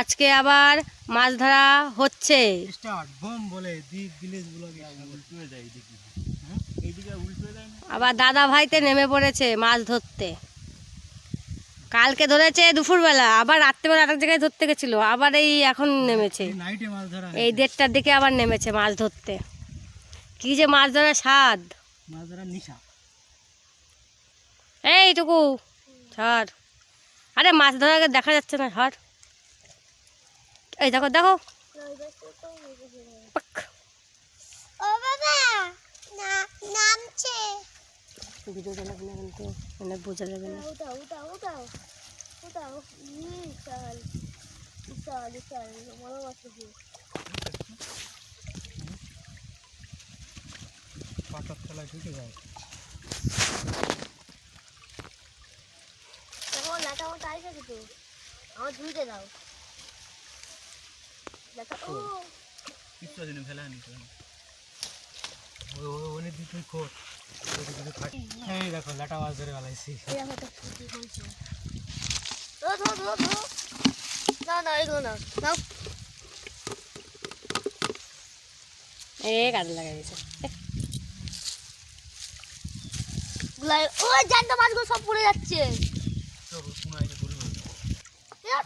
আজকে আবার মাছ ধরা হচ্ছে। আবার দাদা ভাইতে নেমে পড়েছে মাছ ধরতে। কালকে ধরেছে দুপুরবেলা আবার রাত্রেবেলা আরেক জায়গায় ধরতে গেছিল আবার এই এখন নেমেছে। এই দেড়টার দিকে আবার নেমেছে মাছ ধরতে। কি যে মাছ ধরার স্বাদ। মাছ ধরা নিশা। এইটুকু ছাড়। আরে মাছ ধরা দেখা যাচ্ছে না ছাড়। এই দেখো দেখো। পাক। ও বাবা না নামছে। ভিডিও চালাক না কিন্তু অনেক বোঝা যাবে না। পাটার তলায় ঢুকে যায়। আমার টাইট আছে তো। আমার ধুইতে দাও। কিচ্ছু দিনে ফেলা নিতে ওনে দুটোই খোট এই দেখো লাটা মাছ ধরে ধরো না না এগুলো না নাও এ কাজে লাগাই দিয়েছে ওই জ্যান্ত মাছগুলো সব পড়ে যাচ্ছে। করি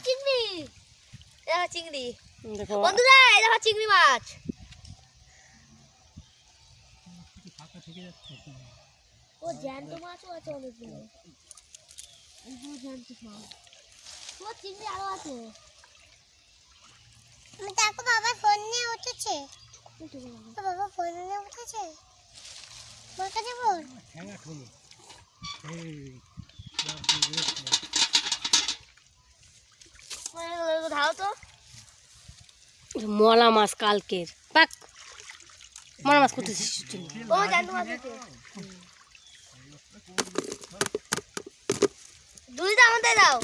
চিংড়ি। চিংড়ি। দেখো। বন্ধুরা এই দেখো চিংড়ি মাছ। ও জ্যান্ত মাছও আছে অনেকগুলো। এইগুলো জ্যান্ত মাছ ও চিংড়ি আরও আছে। দেখো বাবা ফোন নিয়ে উঠেছে। বাবা ফোন নিয়ে উঠেছে? ঠেঙা ধাও তো। মলা মাছ কালকের। পাক মলা মাছ করতে মাছ দুইটা আমাদের দাও।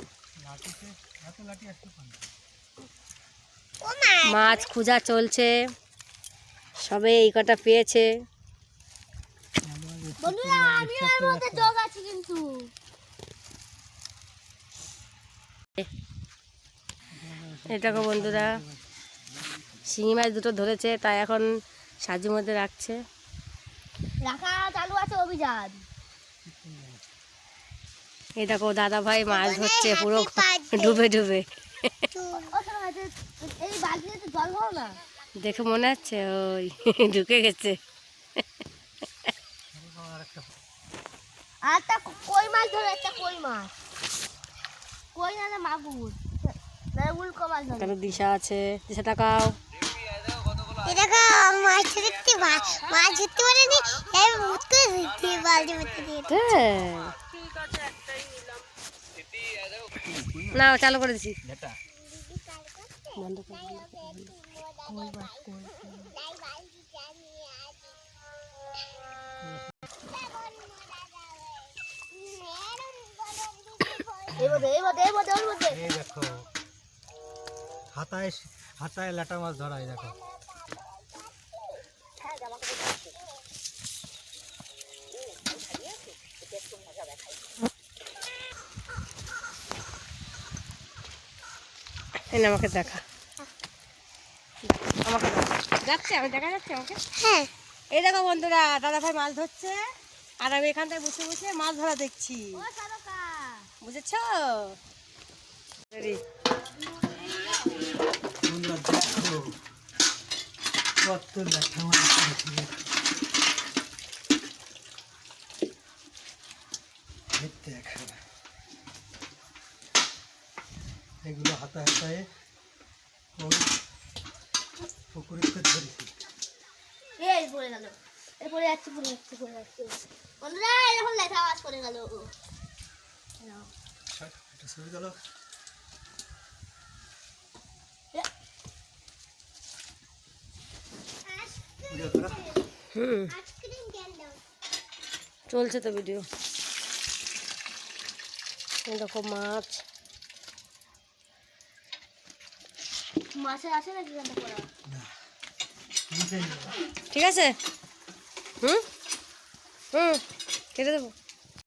খোঁজা চলছে। সবে এই কটা পেয়েছে। বন্ধুরা মধ্যে আছি কিন্তু। এটাকে বন্ধুরা শিঙি মাছ দুটো ধরেছে তাই এখন সাজুর মধ্যে রাখছে। রাখা চালু আছে অভিযান। এই দেখো দাদা ভাই মাছ ধরছে পুরো ডুবে ডুবে। দেখে মনে হচ্ছে ওই ঢুকে গেছে। আর কই মাছ ধরো একটা কই মাছ। কই না মাগুর। দিশা আছে দিশা টাকাও। দেখো মাছ ধরতে মাছ ধরতে পারেনি এই মুখ ধরতে বালতি মধ্যে দিয়ে না চালু করে দিছি। বন্ধ হাতায় হাতায় লাটা মাছ ধরা এই দেখো। এই না আমাকে দেখা। আমাকে দেখা। যাচ্ছে আমি দেখা যাচ্ছে আমাকে? হ্যাঁ। এই দেখো বন্ধুরা দাদা ভাই মাছ ধরছে আর আমি এখান থেকে বসে বসে মাছ ধরা দেখছি। ও সারকা। বুঝেছ? দেখো কত দেখো এগুলো হাতায় হাতায় ওই পুকুরিতে ধরেছি এই পড়ে গেল। এই পড়ে যাচ্ছে পড়ে যাচ্ছে পড়ে যাচ্ছে। বন্ধুরা এখন লেখা আওয়াজ করে গেল। এটা সরে গেল। হুম। চলছে তো ভিডিও। এই দেখো মাছ। মাছে আসে নাকি গানটা করা? ঠিক আছে। হুম? হুম কেটে দেবো।